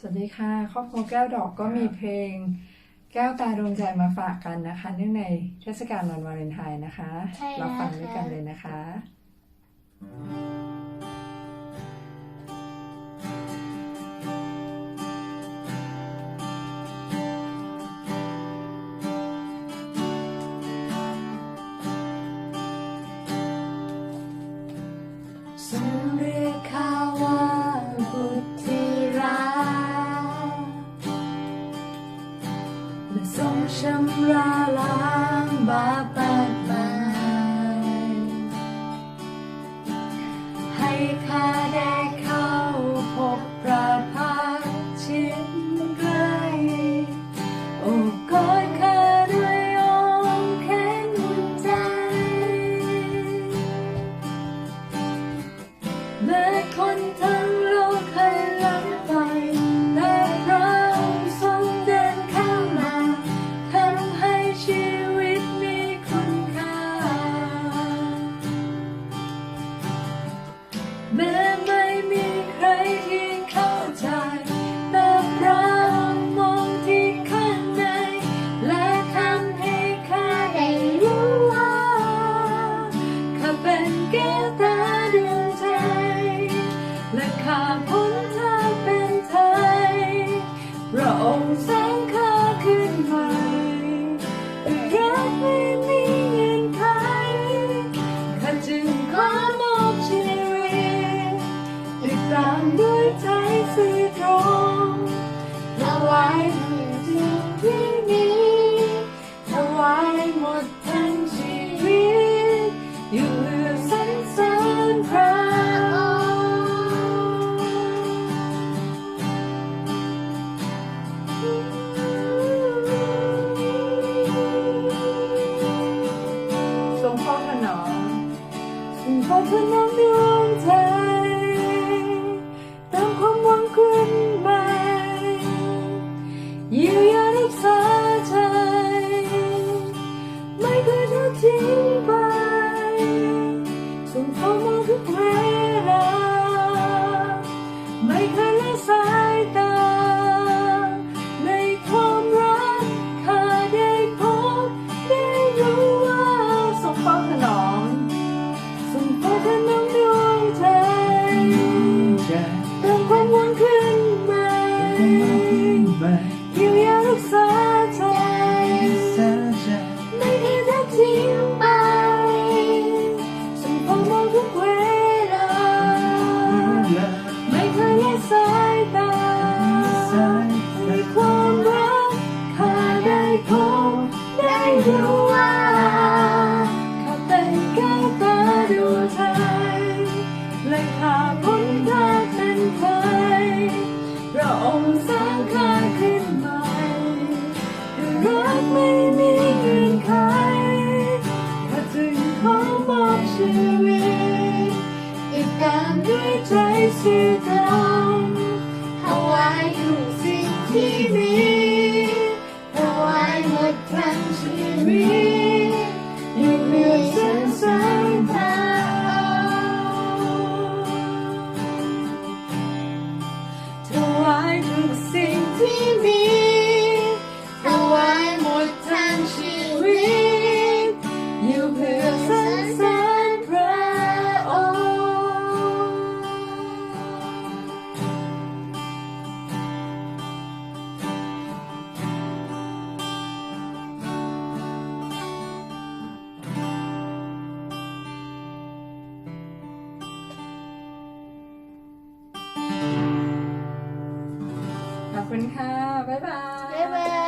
สวัสดีค่ะ ครอบครัวแก้วดอกก็มีเพลง แก้วตาดวงใจมาฝากกันนะคะ เนื่องในเทศกาลวันวาเลนไทน์นะคะร้ว เราฟังด้วยกันเลยนะคะ สัญ และทรงชำระล้างบาปมากมายให้ข้า อนด้วยใจซื่อตรงถวายทั้งสิ่ที่มีถวายหมดทั้งชีวิตอยู่เพื่อสรรสริญพระองค์ทรงพ่อพรน้ทรงพ่อพรน้องดวงใจ I'm good place you belong. How I using TV. How I would come to me. You listen somehow. How I using TV. คุณค่ะ บ๊ายบาย บ๊ายบาย